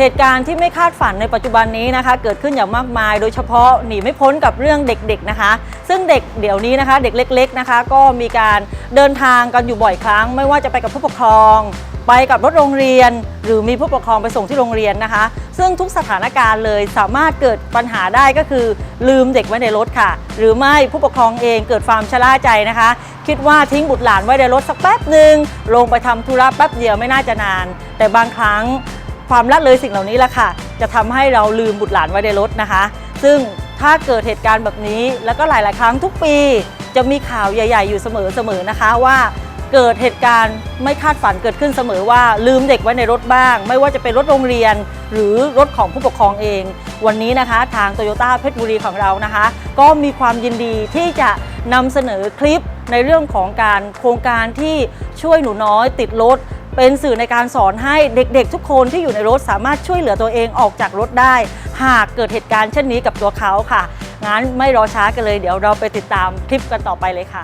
เหตุการณ์ที่ไม่คาดฝันในปัจจุบันนี้นะคะ เกิดขึ้นอย่างมากมาย โดยเฉพาะหนีไม่พ้นกับเรื่องเด็กๆนะคะ ซึ่งเด็กเดี๋ยวนี้นะคะ เด็กเล็ก ๆนะคะ ก็มีการเดินทางกันอยู่บ่อยครั้ง ไม่ว่าจะไปกับผู้ปกครอง ไปกับรถโรงเรียน หรือมีผู้ปกครองไปส่งที่โรงเรียนนะคะ ซึ่งทุกสถานการณ์เลยสามารถเกิดปัญหาได้ก็คือ ลืมเด็กไว้ในรถค่ะ หรือไม่ผู้ปกครองเองเกิดความชะล่าใจนะคะ คิดว่าทิ้งบุตรหลานไว้ในรถสักแป๊บหนึ่งลงไปทำธุระแป๊บเดียวไม่น่าจะนาน แต่บางครั้ง ความละเลยสิ่งเหล่านี้แหละค่ะ จะทำให้เราลืมบุตรหลานไว้ในรถนะคะ ซึ่งถ้าเกิดเหตุการณ์แบบนี้แล้วก็หลาย ๆ ครั้งทุกปี จะมีข่าวใหญ่ ๆ อยู่เสมอๆนะคะว่าเกิดเหตุการณ์ไม่คาดฝันเกิดขึ้นเสมอว่าลืมเด็กไว้ในรถบ้าง ไม่ว่าจะเป็นรถโรงเรียน หรือรถของผู้ปกครองเอง วันนี้นะคะ ทางโตโยต้าเพชรบุรีของเรานะคะ ก็มีความยินดีที่จะนำเสนอคลิปในเรื่องของการโครงการที่ช่วยหนูน้อยติดรถ เป็นสื่อในการสอนให้เด็กๆ ทุกคนที่อยู่ในรถสามารถช่วยเหลือตัวเองออกจากรถได้ หากเกิดเหตุการณ์เช่นนี้กับตัวเขาค่ะงั้นไม่รอช้ากันเลยเดี๋ยวเราไปติดตามคลิปกันต่อไปเลยค่ะ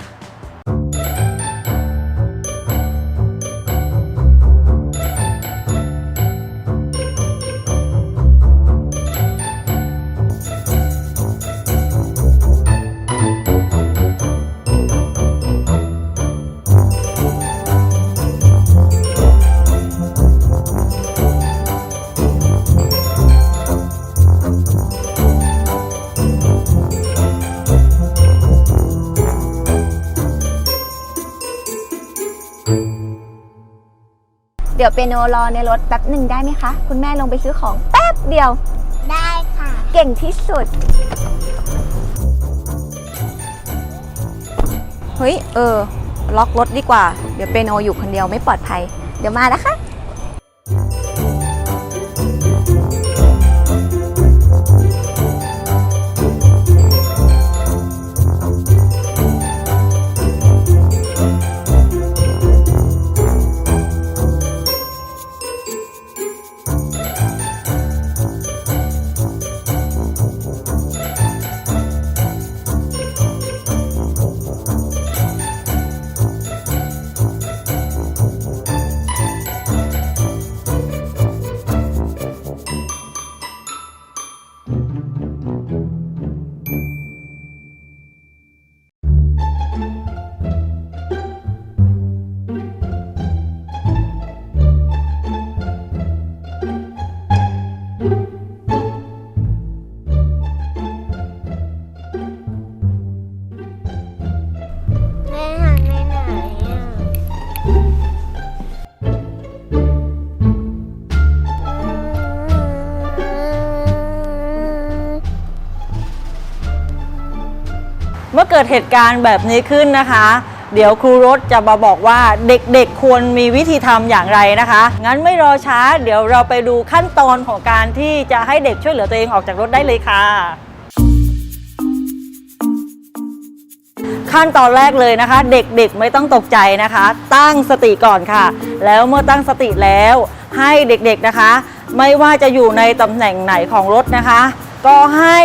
เดี๋ยวเปียโนรอในรถแป๊บหนึ่งได้ไหมคะ คุณแม่ลงไปซื้อของแป๊บเดียว ได้ค่ะ เก่งที่สุด เฮ้ย เออ ล็อกรถดีกว่า เดี๋ยวเปียโนอยู่คนเดียวไม่ปลอดภัย เดี๋ยวมานะคะ มื่อเกิดเหตุการณ์แบบนี้ขึ้นนะคะ เดี๋ยวครูรถจะมาบอกว่าเด็กๆควรมีวิธีทำอย่างไรนะคะ งั้นไม่รอช้า เดี๋ยวเราไปดูขั้นตอนของการที่จะให้เด็กช่วยเหลือตัวเองออกจากรถได้เลยค่ะ ขั้นตอนแรกเลยนะคะ เด็กๆไม่ต้องตกใจนะคะ ตั้งสติก่อนค่ะ แล้วเมื่อตั้งสติแล้วให้เด็กๆนะคะ ไม่ว่าจะอยู่ในตำแหน่งไหนของรถนะคะ ก็ให้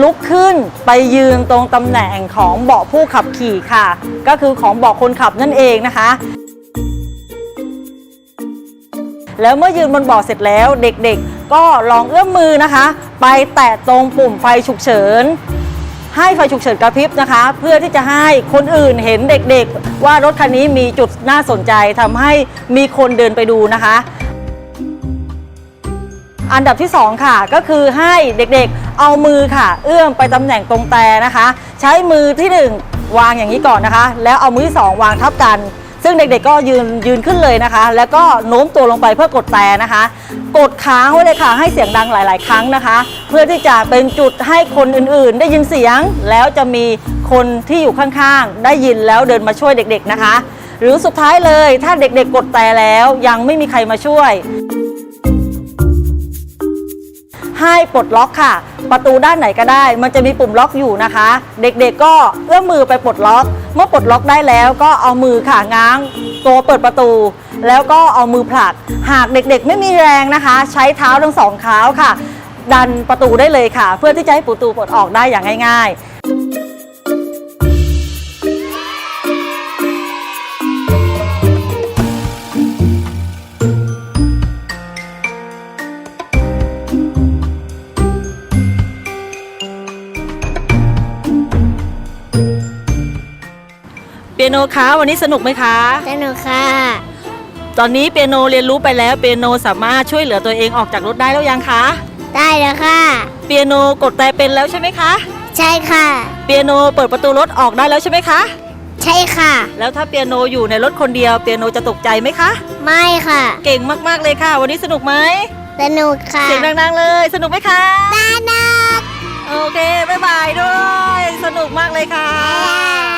ลุกขึ้นไปยืนตรงตำแหน่งของเบาะผู้ขับขี่ค่ะ ก็คือของเบาะคนขับนั่นเองนะคะ แล้วเมื่อยืนบนเบาะเสร็จแล้วเด็กๆ ก็ลองเอื้อมมือนะคะ ไปแตะตรงปุ่มไฟฉุกเฉิน ให้ไฟฉุกเฉินกระพริบนะคะ เพื่อที่จะให้คนอื่นเห็นเด็กๆ ว่ารถคันนี้มีจุดน่าสนใจทำให้มีคนเดินไปดูนะคะ อันดับที่ 2 ค่ะ ก็คือให้เด็กๆเอามือค่ะ เอื้อมไปตำแหน่งตรงแต่นะคะ ใช้มือที่ 1 วางอย่างนี้ก่อนนะคะ แล้วเอามือที่ 2 วางทับกัน ซึ่งเด็กๆก็ยืนยืนขึ้นเลยนะคะ แล้วก็โน้มตัวลงไปเพื่อกดแต่นะคะ กดค้างไว้เลยค่ะ ให้เสียงดังหลาย ๆ ครั้งนะคะ เพื่อที่จะเป็นจุดให้คนอื่นๆ ได้ยินเสียงแล้วจะมีคนที่อยู่ข้างๆ ได้ยินแล้วเดินมาช่วยเด็ก ๆ นะคะ หรือสุดท้ายเลยถ้าเด็ก ๆ กดแต่แล้วยังไม่มีใครมาช่วย ให้ปลดล็อกค่ะ ประตูด้านไหนก็ได้ มันจะมีปุ่มล็อกอยู่นะคะ เด็กๆก็เอื้อมมือไปปลดล็อก เมื่อปลดล็อกได้แล้วก็เอามือค่ะง้างตัวเปิดประตู แล้วก็เอามือผลัก หากเด็กๆ ไม่มีแรงนะคะ ใช้เท้าทั้งสองเท้าค่ะ ดันประตูได้เลยค่ะ เพื่อที่จะให้ประตูปลดออกได้อย่างง่าย ๆ โนคะวันนี้สนุกไหมคะ สนุกค่ะ ตอนนี้เปียโนเรียนรู้ไปแล้วเปียโนสามารถช่วยเหลือตัวเองออกจากรถได้แล้วยังคะได้แล้วค่ะ เปียโนกดแต่เป็นแล้วใช่ไหมคะ ใช่ค่ะ เปียโนเปิดประตูรถออกได้แล้วใช่ไหมคะ ใช่ค่ะ แล้วถ้าเปียโนอยู่ในรถคนเดียวเปียโนจะตกใจไหมคะ ไม่ค่ะ เก่งมากๆเลยค่ะ วันนี้สนุกไหมสนุกค่ะ เสียงดังๆเลย สนุกไหมคะสนุกโอเคบ๊ายบายด้วย สนุกมากเลยค่ะ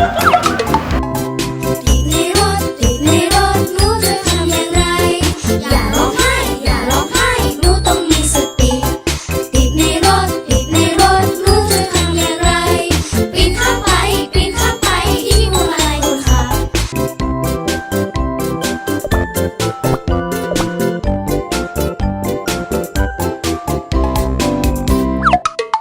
Oh, my God.